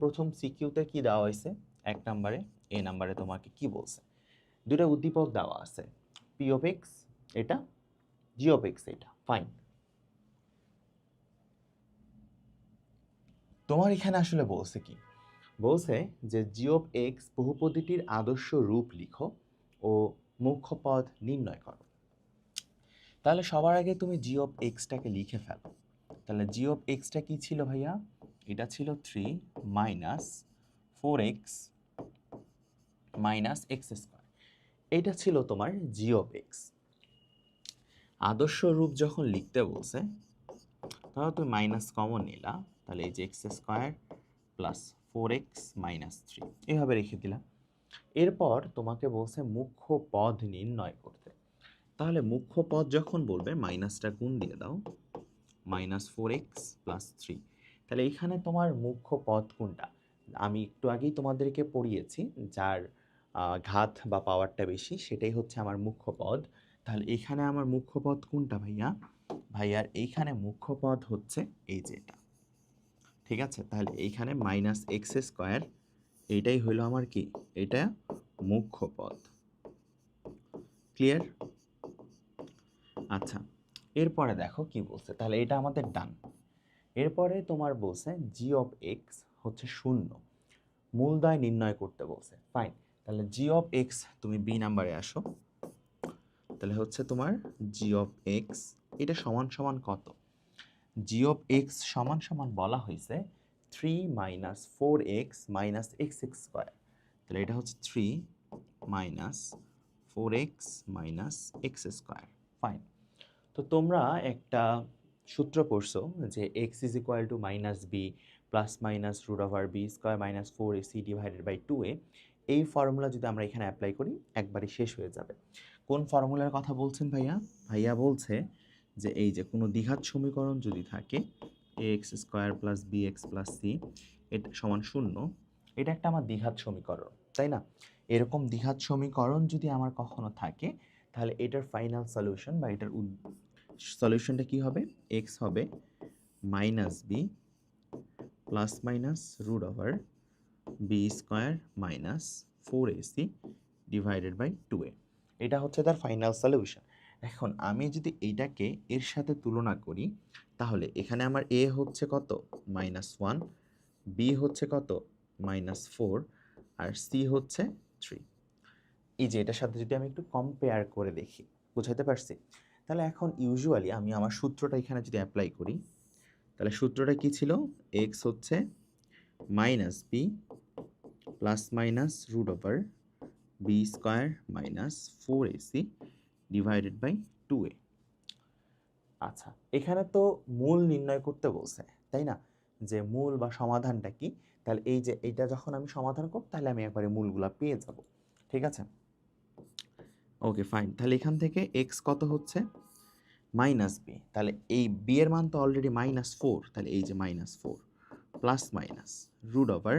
প্রথম সিকিউতে কি দেওয়া হয়েছে? এক নম্বরে, এ নাম্বারে তোমাকে কি বলছে? দুটো উদ্দীপক দেওয়া আছে। পি অফ এক্স এটা। জি অফ এক্স এটা। ফাইন তোমার এখানে আসলে বলছে কি? বলছে যে জি অফ এক্স বহুপদীটির আদর্শ রূপ লিখো ও মুখ্য পদ নির্ণয় করো। তাহলে সবার আগে তুমি জি অফ এক্সটাকে লিখে ফেলো। তাহলে জি অফ এক্সটা কি ছিল ভাইয়া? এটা ছিল three minus four X minus X square এটা ছিল তোমার জি অফ এক্স আদর্শ রূপ যখন লিখতে বলছে, তাহলে তুমি মাইনাস কমন নিলা, তাহলে এই যে X square plus four X minus three এভাবে রেখে দিলাম এরপর তোমাকে বলছে মুখ্য পদ নির্ণয় করতে। তাহলে মুখ্য পদ যখন বলবে মাইনাসটা গুণ দিয়ে দাও minus four X plus three তাহলে এইখানে তোমার মুখ্য পদ কোনটা? আমি একটু আগেই তোমাদেরকে পড়িয়েছি, যার ঘাত বা পাওয়ারটা বেশি, সেটাই হচ্ছে আমার মুখ্য পদ তাহলে এখানে আমার মুখ্য পদ কোনটা ভাইয়া? ভাইয়ার এইখানে মুখ্য পদ হচ্ছে এই যে এটা। ঠিক আছে? তাহলে এইখানে মাইনাস এক্স স্কোয়ার এইটাই হলো আমার কি? এটা মুখ্য পদ ক্লিয়ার আচ্ছা এরপরে দেখো কি বলছে। তাহলে এটা আমাদের ডান এরপরে তোমার বলছে জি অফ এক্স হচ্ছে শূন্য। মূলদয় নির্ণয় করতে বলছে। ফাইন তাহলে জি অফ এক্স তুমি বি নাম্বারে আসো। তাহলে হচ্ছে তোমার জি অফ এক্স এটা সমান সমান কত? জি অফ এক্স সমান সমান বলা হয়েছে three minus four X minus X X square তাহলে এটা হচ্ছে three minus four X minus X square fine তো তোমরা একটা সূত্র পড়ছো যে X is equal to minus B plus minus root over B square minus four A C divided by two A এই ফর্মুলা যদি আমরা এখানে অ্যাপ্লাই করি, একবারে শেষ হয়ে যাবে। কোন ফর্মুলার কথা বলছেন ভাইয়া? ভাইয়া বলছে যে এই যে কোনো দ্বিঘাত সমীকরণ যদি থাকে A X square plus B X plus C এটা সমান শূন্য, এটা একটা আমার দ্বিঘাত সমীকরণ, তাই না? এরকম দ্বিঘাত সমীকরণ যদি আমার কখনো থাকে, তাহলে এটার ফাইনাল সলিউশন বা এটার সলিউশনটা কি হবে? এক্স হবে minus B plus minus root over B square minus four AC divided by two A এটা হচ্ছে তার ফাইনাল সলিউশন এখন আমি যদি এইটাকে এর সাথে তুলনা করি, তাহলে এখানে আমার এ হচ্ছে কত? মাইনাস ওয়ান বি হচ্ছে কত? মাইনাস ফোর আর সি হচ্ছে থ্রি এই যে এটার সাথে যদি আমি একটু কম্পেয়ার করে দেখি বুঝাতে পারছি? তাহলে এখন ইউজুয়ালি আমি আমার সূত্রটা এখানে যদি অ্যাপ্লাই করি, তাহলে সূত্রটা কি ছিল? এক্স হচ্ছে minus B plus minus root over B square minus four AC divided by two A আচ্ছা এখানে তো মূল নির্ণয় করতে বলছে, তাই না? যে মূল বা সমাধানটা কি? তাহলে এই যে এইটা যখন আমি সমাধান করব, তাহলে আমি একবারে মূলগুলা পেয়ে যাব, ঠিক আছে? ওকে ফাইন তাহলে এখান থেকে এক্স কত হচ্ছে? মাইনাস বি তাহলে এই বি এর মান তো অলরেডি মাইনাস ফোর তাহলে এই যে minus four plus minus root over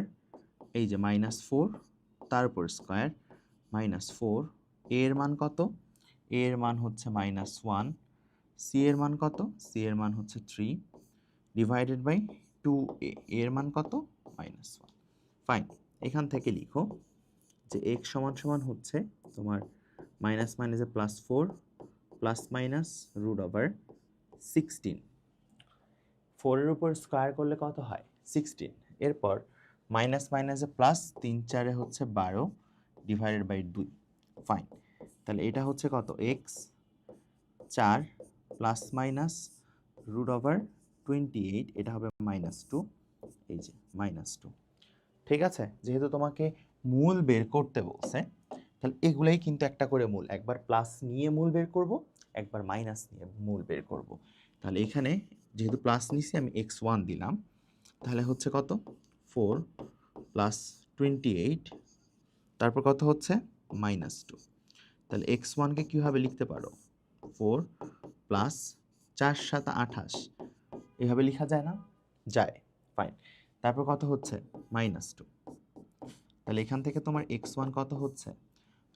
এই যে মাইনাস ফোর তারপর স্কোয়ার মাইনাস ফোর এর মান কত? এর মান হচ্ছে মাইনাস ওয়ান সি এর মান কত? সি এর মান হচ্ছে three divided by two A এর মান কত? মাইনাস ওয়ান ফাইন এখান থেকে লিখো যে এক্স সমান সমান হচ্ছে তোমার মাইনাস মাইনাসে plus four plus minus root over sixteen ফোরের উপর স্কোয়ার করলে কত হয়? সিক্সটিন এরপর মাইনাস মাইনাসে প্লাস তিন চারে হচ্ছে বারো ডিভাইডেড বাই দুই। ফাইন তাহলে এটা হচ্ছে কত? এক্স চার plus minus root over twenty eight এটা হবে মাইনাস টু এই যে মাইনাস টু ঠিক আছে? যেহেতু তোমাকে মূল বের করতে বলছে, তাহলে এগুলাই কিন্তু একটা করে মূল। একবার প্লাস নিয়ে মূল বের করব একবার মাইনাস নিয়ে মূল বের করব। তাহলে এখানে যেহেতু প্লাস নিছি, আমি এক্স ওয়ান দিলাম। তাহলে হচ্ছে কত? ফোর প্লাস টোয়েন্টি এইট তারপর কত হচ্ছে? মাইনাস টু তাহলে এক্স ওয়ানকে কীভাবে লিখতে পারো? ফোর প্লাস চার সাত আঠাশ। এভাবে লেখা যায় না? যায় ফাইন তারপর কত হচ্ছে? মাইনাস টু তাহলে এখান থেকে তোমার এক্স ওয়ান কত হচ্ছে?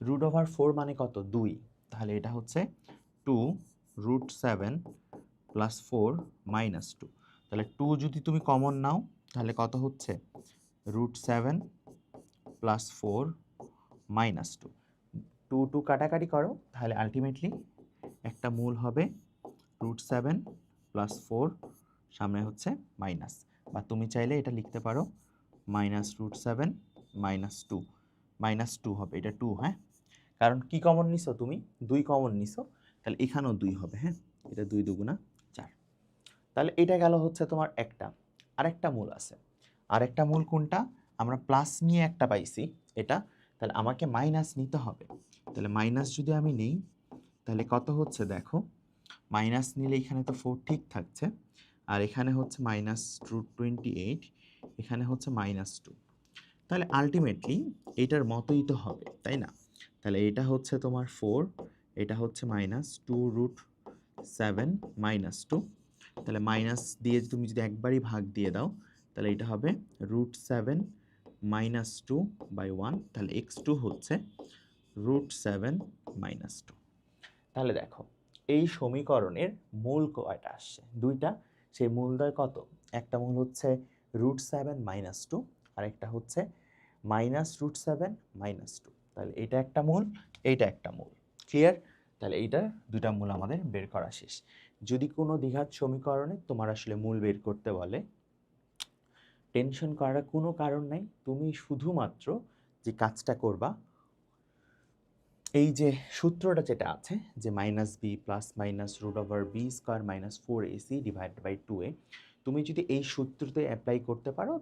রুট ওভার ফোর মানে কত? দুই। তাহলে এটা হচ্ছে two root seven plus four minus two তাহলে টু যদি তুমি কমন নাও, তাহলে কত হচ্ছে? Root seven plus four minus two two two কাটাকাটি করো, তাহলে আলটিমেটলি একটা মূল হবে রুট সেভেন প্লাস ফোর সামনে হচ্ছে মাইনাস বা তুমি চাইলে এটা লিখতে পারো minus root seven minus two minus two হবে। এটা টু হ্যাঁ? কারণ কি কমন নিছো তুমি? দুই কমন নিছো। তাহলে এখানেও দুই হবে হ্যাঁ? এটা দুই দুগুণা চার। তাহলে এটা গেল হচ্ছে তোমার একটা। আরেকটা মূল আছে। আরেকটা মূল কোনটা? আমরা প্লাস নিয়ে একটা পাইছি এটা। তাহলে আমাকে মাইনাস নিতে হবে। তাহলে মাইনাস যদি আমি নেই, তাহলে কত হচ্ছে দেখো? মাইনাস নিলে এখানে তো ফোর ঠিক থাকছে। আর এখানে হচ্ছে মাইনাস টু টোয়েন্টি এইট এখানে হচ্ছে মাইনাস টু তাহলে আলটিমেটলি এটার মতোই তো হবে, তাই না? তাহলে এটা হচ্ছে তোমার ফোর এটা হচ্ছে minus two root seven minus two তাহলে মাইনাস দিয়ে তুমি যদি একবারই ভাগ দিয়ে দাও, তাহলে এটা হবে root seven minus two by one তাহলে এক্স টু হচ্ছে রুট সেভেন মাইনাস টু তাহলে দেখো, এই সমীকরণের মূল কয়টা আসছে? দুইটা। সেই মূলদয় কত? একটা মূল হচ্ছে রুট সেভেন মাইনাস টু আর একটা হচ্ছে minus root seven minus two তাহলে এটা একটা মূল, এইটা একটা মূল। ক্লিয়ার তাহলে এইটা দুটা মূল আমাদের বের করা শেষ। যদি কোনো দ্বিঘাত সমীকরণে তোমার আসলে মূল বের করতে বলে টেনশন করার কোনো কারণ নাই, তুমি শুধুমাত্র যে কাজটা করবা, এই যে সূত্রটা যেটা আছে, যে minus B plus minus root over B square minus four AC divide by two A তুমি যদি এই সূত্রতে অ্যাপ্লাই করতে পারো